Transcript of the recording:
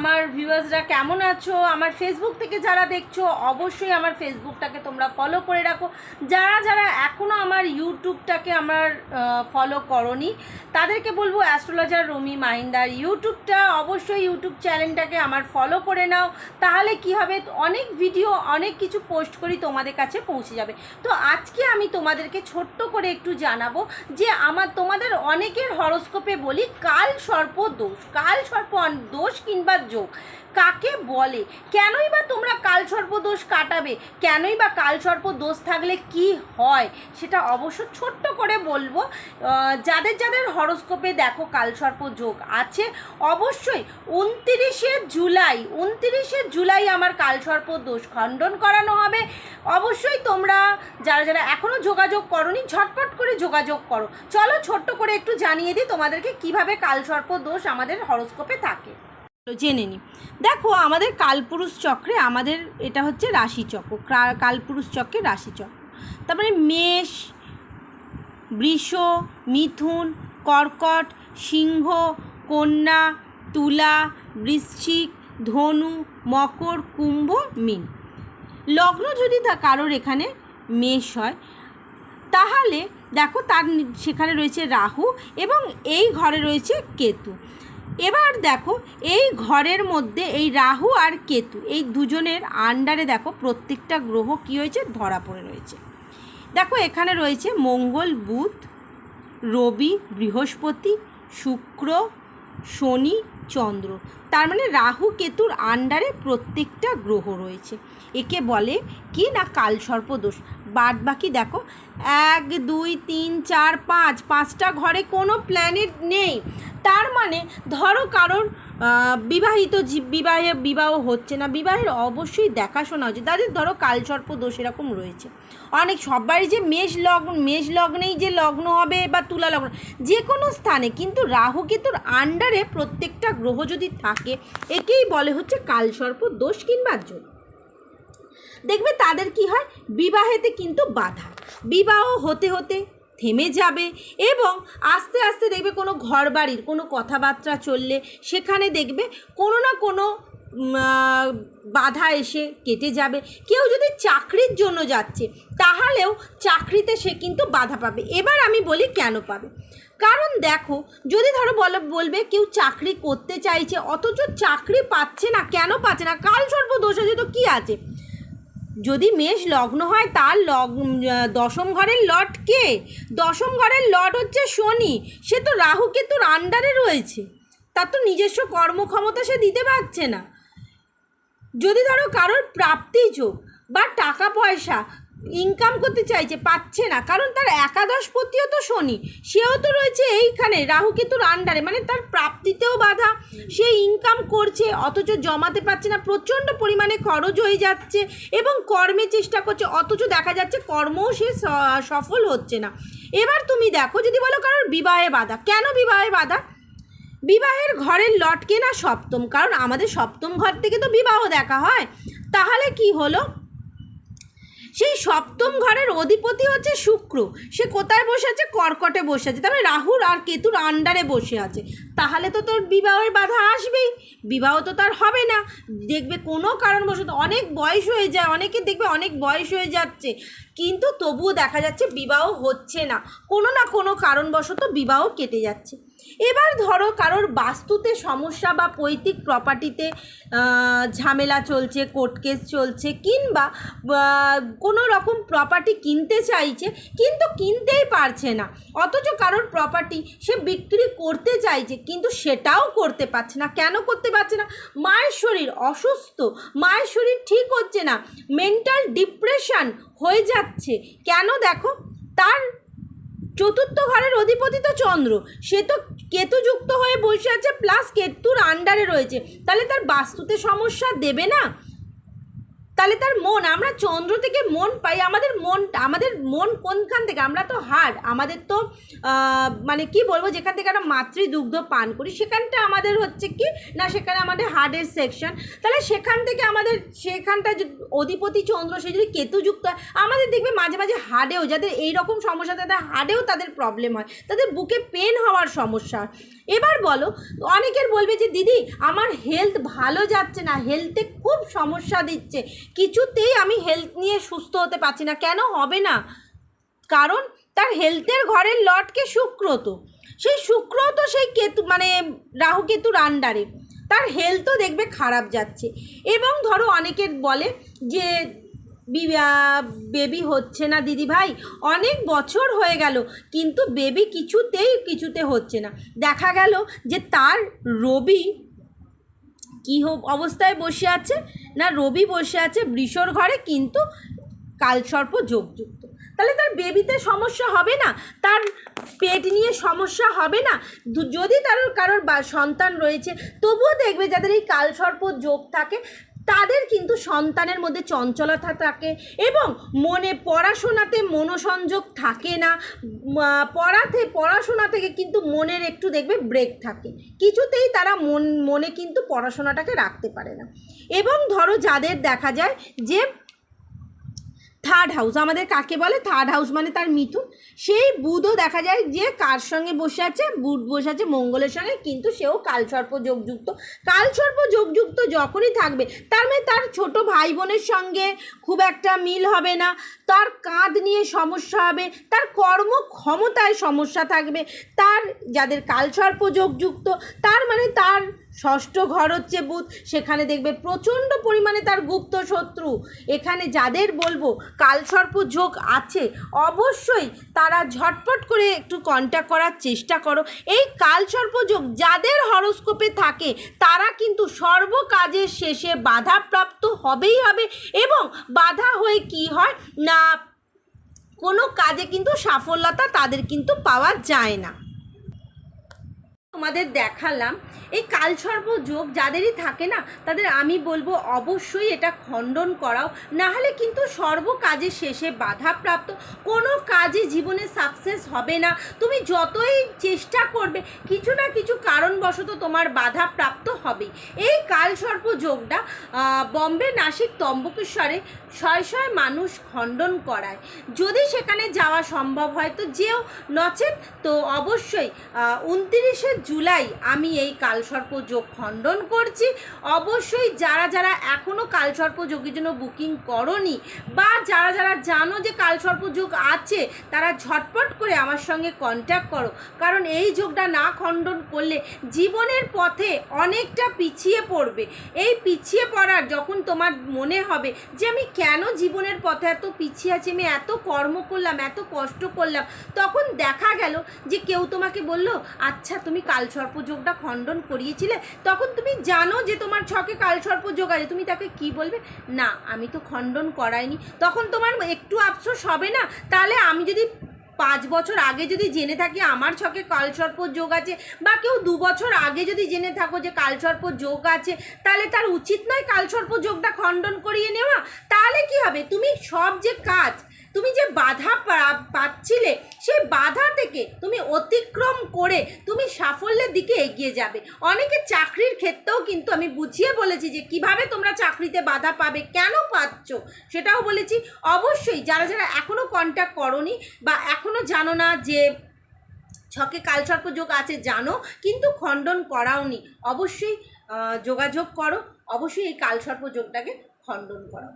আমার ভিউয়ার্সরা কেমন আছো? আমার ফেসবুক থেকে যারা দেখছ, অবশ্যই আমার ফেসবুকটাকে তোমরা ফলো করে রাখো। যারা যারা এখনও আমার ইউটিউবটাকে আমার ফলো করনি, তাদেরকে বলব অ্যাস্ট্রোলজার রমি মাহিন্দার ইউটিউবটা অবশ্যই ইউটিউব চ্যানেলটাকে আমার ফলো করে নাও। তাহলে কি হবে? অনেক ভিডিও অনেক কিছু পোস্ট করি তোমাদের কাছে পৌঁছে যাবে। তো আজকে আমি তোমাদেরকে ছোট্ট করে একটু জানাব যে আমার, তোমাদের অনেকের হরস্কোপে বলি কাল সর্প দোষ। কাল সর্প দোষ কিংবা যোগ। কাকে বলে? কেনই বা তোমরা কাল সর্প দোষ কাটাবে? কেনই বা কাল সর্প দোষ থাকলে কি হয়? সেটা অবশ্য ছোট্ট করে বলব। যাদের যাদের হরস্কোপে দেখো কাল সর্প যোগ আছে, অবশ্যই উনতিরিশে জুলাই উনতিরিশে জুলাই আমার কাল সর্প দোষ খণ্ডন করানো হবে। অবশ্যই তোমরা যারা যারা এখনও যোগাযোগ করনি, ঝটপট করে যোগাযোগ করো। চলো ছোট্ট করে একটু জানিয়ে দিই তোমাদেরকে কীভাবে কালসর্প দোষ আমাদের হরস্কোপে থাকে। জেনে নিই দেখো, আমাদের কালপুরুষ চক্রে আমাদের এটা হচ্ছে রাশিচক্র। কালপুরুষ চক্রের রাশিচক্র। তারপরে মেষ, বৃষ, মিথুন, কর্কট, সিংহ, কন্যা, তুলা, বৃশ্চিক, ধনু, মকর, কুম্ভ, মীন। লগ্ন যদি তা কারোর এখানে মেষ হয়, তাহলে দেখো তার সেখানে রয়েছে রাহু এবং এই ঘরে রয়েছে কেতু। এবার দেখো, এই ঘরের মধ্যে এই রাহু আর কেতু, এই দুজনের আন্ডারে দেখো প্রত্যেকটা গ্রহ কী হয়েছে? ধরা পড়ে রয়েছে। দেখো, এখানে রয়েছে মঙ্গল, বুধ, রবি, বৃহস্পতি, শুক্র, শনি, চন্দ্র। তার মানে রাহু, কেতুর আন্ডারে প্রত্যেকটা গ্রহ রয়েছে। একে বলে কি না কালসর্পদোষ বাদ বাকি দেখো, এক, দুই, তিন, চার, পাঁচ, পাঁচটা ঘরে কোনো প্ল্যানেট নেই। তার মানে ধরো কারোর বিবাহিত বিবাহে, বিবাহ হচ্ছে না, বিবাহের অবশ্যই দেখাশোনা হচ্ছে। তাদের ধরো কালসর্প দোষ এরকম রয়েছে। অনেক, সবারই যে মেষ লগ্ন, মেষ লগ্নেই যে লগ্ন হবে বা তুলা লগ্ন, যে কোনো স্থানে। কিন্তু রাহু কেতুর আন্ডারে প্রত্যেকটা গ্রহ যদি থাকে, একেই বলে হচ্ছে কালসর্প দোষ কিংবা যোগ। দেখবে তাদের কি হয়? বিবাহেতে কিন্তু বাধা। বিবাহ হতে হতে থেমে যাবে এবং আস্তে আস্তে দেখবে কোনো ঘর বাড়ির কোনো কথাবার্তা চললে সেখানে দেখবে কোনো না কোনো বাধা এসে কেটে যাবে। কেউ যদি চাকরির জন্য যাচ্ছে, তাহলেও চাকরিতে সে কিন্তু বাধা পাবে। এবার আমি বলি কেন পাবে? কারণ দেখো, যদি ধরো বলো, বলবে কেউ চাকরি করতে চাইছে, অথচ চাকরি পাচ্ছে না, কেন পাচ্ছে না? কাল সর্ব দোষ আছে তো কী আছে? যদি মেষ লগ্ন হয়, তার লগ দশম ঘরের লট কে? দশম ঘরের লট হচ্ছে শনি। সে তো রাহু কেতুর আন্ডারে রয়েছে। তার তো নিজস্ব কর্মক্ষমতা সে দিতে পারছে না। যদি ধরো কারোর প্রাপ্তি যোগ বা টাকা পয়সা ইনকাম করতে চাইছে, পাচ্ছে না। কারণ তার একাদশ পতিও তো শনি। সেও তো রয়েছে এইখানে, রাহু কেতুর আন্ডারে মানে তার প্রাপ্তিতেও বাধা। সে ইনকাম করছে, অথচ জমাতে পারছে না। প্রচণ্ড পরিমাণে খরচ হয়ে যাচ্ছে এবং কর্মে চেষ্টা করছে, অথচ দেখা যাচ্ছে কর্মও সে, সফল হচ্ছে না। এবার তুমি দেখো, যদি বলো কারোর বিবাহে বাধা, কেন বিবাহে বাধা? বিবাহের ঘরের লটকে না সপ্তম? কারণ আমাদের সপ্তম ঘর থেকে তো বিবাহ দেখা হয়। তাহলে কি হলো? সেই সপ্তম ঘরের অধিপতি হচ্ছে শুক্র। সে কোথায় বসে আছে? কর্কটে বসে আছে। তবে রাহুর আর কেতুর আন্ডারে বসে আছে। তাহলে তো তোর বিবাহের বাধা আসবেই। বিবাহ তো তার হবে না। দেখবে কোনো কারণবশত অনেক বয়স হয়ে যায়, অনেকে দেখবে অনেক বয়স হয়ে যাচ্ছে। কিন্তু তবুও দেখা যাচ্ছে বিবাহ হচ্ছে না। কোনো না কোনো কারণবশত বিবাহ কেটে যাচ্ছে। এবার ধরো কারোর বাস্তুতে সমস্যা বা পৈতৃক প্রপার্টিতে ঝামেলা চলছে কোর্ট কেস চলছে, কিংবা কোনো রকম প্রপার্টি কিনতে চাইছে, কিন্তু কিনতেই পারছে না। অথচ কারোর প্রপার্টি সে বিক্রি করতে চাইছে, কিন্তু সেটাও করতে পারছে না। কেন করতে পারছে না? মায়ের শরীর অসুস্থ, মায়ের শরীর ঠিক হচ্ছে না মেন্টাল ডিপ্রেশন হয়ে যাচ্ছে। কেন দেখো? তার চতুর্থ ঘরের অধিপতি তো চন্দ্র। সে তো কেতুযুক্ত হয়ে বসে আছে প্লাস কেতুর আন্ডারে রয়েছে। তাহলে তার বাস্তুতে সমস্যা দেবে না? তাহলে তার মন, আমরা চন্দ্র থেকে মন পাই, আমাদের মন আমাদের মন কোনখান থেকে? আমরা তো হাড়, আমাদের তো মানে কি বলব, যেখান থেকে আমরা মাতৃদুগ্ধ পান করি, সেখানটা আমাদের হচ্ছে কি? না, সেখানে আমাদের হার্টের সেকশন তাহলে সেখান থেকে আমাদের, সেখানটা অধিপতি চন্দ্র, সে যদি কেতুযুক্ত হয়, আমাদের দেখবে মাঝে মাঝে হাড়েও, যাদের এই রকম সমস্যা, তাদের হাড়েও তাদের প্রবলেম হয়। তাদের বুকে পেন হওয়ার সমস্যা। এবার বলো, অনেকের বলবে যে, দিদি, আমার হেলথ ভালো যাচ্ছে না হেলথে খুব সমস্যা দিচ্ছে। কিছুতেই আমি হেলথ নিয়ে সুস্থ হতে পারছি না। কেন হবে না? কারণ তার হেলথের ঘরের লটকে শুক্র তো। সেই শুক্র তো সেই কেতু মানে রাহু কেতুর আন্ডারে তার হেলথও দেখবে খারাপ যাচ্ছে। এবং ধরো অনেকের বলে যে, বেবি হচ্ছে না দিদি ভাই। অনেক বছর হয়ে গেল, কিন্তু বেবি কিছুতেই কিছুতে হচ্ছে না। দেখা গেল যে তার রবি কী অবস্থায় বসে আছে? না রবি বসে আছে বৃষর ঘরে, কিন্তু কালসর্প যোগযুক্ত। তাহলে তার বেবিতে সমস্যা হবে না? তার পেট নিয়ে সমস্যা হবে না? যদি তার কারোর বা সন্তান রয়েছে, তবুও দেখবে যাদের এই কালসর্প যোগ থাকে তাদের কিন্তু সন্তানের মধ্যে চঞ্চলতা থাকে এবং মনে পড়াশোনাতে মনোসংযোগ থাকে না। পড়াতে, পড়াশোনা থেকে কিন্তু মনের একটু দেখবে ব্রেক থাকে। কিছুতেই তারা মন, মনে কিন্তু পড়াশোনাটাকে রাখতে পারে না। এবং ধরো যাদের দেখা যায় যে থার্ড হাউস আমাদের কাকে বলে? থার্ড হাউস মানে তার মিথুন। সেই বুধও দেখা যায় যে কার সঙ্গে বসে আছে? বুধ বসে আছে মঙ্গলের সঙ্গে, কিন্তু সেও কালসর্প যোগযুক্ত। কালসর্প যোগযুক্ত যখনই থাকবে, তার মানে তার ছোট ভাই বোনের সঙ্গে খুব একটা মিল হবে না। তার কাঁধ নিয়ে সমস্যা হবে, তার কর্ম ক্ষমতায় সমস্যা থাকবে। তার, যাদের কালসর্প যোগযুক্ত, তার মানে তার ষষ্ঠ ঘর হচ্ছে বুধ, সেখানে দেখবে প্রচণ্ড পরিমাণে তার গুপ্ত শত্রু। এখানে যাদের বলব কালসর্প যোগ আছে, অবশ্যই তারা ঝটপট করে একটু কন্ট্যাক্ট করার চেষ্টা করো। এই কালসর্প যোগ যাদের হরস্কোপে থাকে, তারা কিন্তু সর্ব কাজের শেষে বাধাপ্রাপ্ত হবেই হবে এবং বাধা হয়ে কি হয়? না, কোনো কাজে কিন্তু সাফল্যতা তাদের কিন্তু পাওয়া যায় না। তোমাদের দেখালাম, এই কালসর্প যোগ যাদেরই থাকে না, তাদের আমি বলব অবশ্যই এটা খণ্ডন করাও না হলে কিন্তু সর্ব কাজের শেষে বাধাপ্রাপ্ত, কোনো কাজে জীবনে সাকসেস হবে না। তুমি যতই চেষ্টা করবে, কিছু না কিছু কারণবশত তোমার বাধাপ্রাপ্ত হবে। এই কালসর্প যোগটা বম্বে নাসিক তম্বকেশ্বরে শয় শয় মানুষ খণ্ডন করায়। যদি সেখানে যাওয়া সম্ভব হয়, তো যেও নচেত, তো অবশ্যই উনতিরিশে জুলাই আমি এই কালসর্প যোগ খণ্ডন করছি। অবশ্যই যারা যারা এখনও কালসর্প যোগের জন্য বুকিং করনি বা যারা যারা জানো যে কালসর্প যোগ আছে, তারা ঝটপট করে আমার সঙ্গে কন্ট্যাক্ট করো। কারণ এই যোগটা না খণ্ডন করলে জীবনের পথে অনেকটা পিছিয়ে পড়বে। এই পিছিয়ে পড়ার যখন তোমার মনে হবে যে আমি কেন জীবনের পথে এত পিছিয়ে আছি, আমি এত কর্ম করলাম, এত কষ্ট করলাম, তখন দেখা গেল যে কেউ তোমাকে বলল আচ্ছা তুমি কালসর্প যোগটা খণ্ডন করিয়েছিলে, তখন তুমি জানো যে তোমার ছকে কালসর্প যোগ আছে। তুমি তাকে কি বলবে? না, আমি তো খণ্ডন করাইনি। তখন তোমার একটু আফসোস হবে না? তাহলে আমি যদি পাঁচ বছর আগে যদি জেনে থাকি আমার ছকে কালসর্প যোগ আছে, বা কেউ দু বছর আগে যদি জেনে থাকো যে কালসর্প যোগ আছে, তাহলে তার উচিত নয় কালসর্প যোগটা খণ্ডন করিয়ে নেওয়া? তাহলে কি হবে? তুমি সব যে কাজ, তুমি যে বাধা পাচ্ছিলে সেই বাধা থেকে তুমি অতিক্রম করে তুমি সাফল্যের দিকে এগিয়ে যাবে। অনেকে চাকরির ক্ষেত্রেও কিন্তু আমি বুঝিয়ে বলেছি যে কীভাবে তোমরা চাকরিতে বাধা পাবে, কেন পাচ্ছ সেটাও বলেছি। অবশ্যই যারা যারা এখনও কন্ট্যাক্ট করনি বা এখনও জানো না যে ছকে কালসর্প যোগ আছে, জানো, কিন্তু খণ্ডন করাওনি অবশ্যই যোগাযোগ করো, অবশ্যই এই কালসর্প যোগটাকে খণ্ডন করাও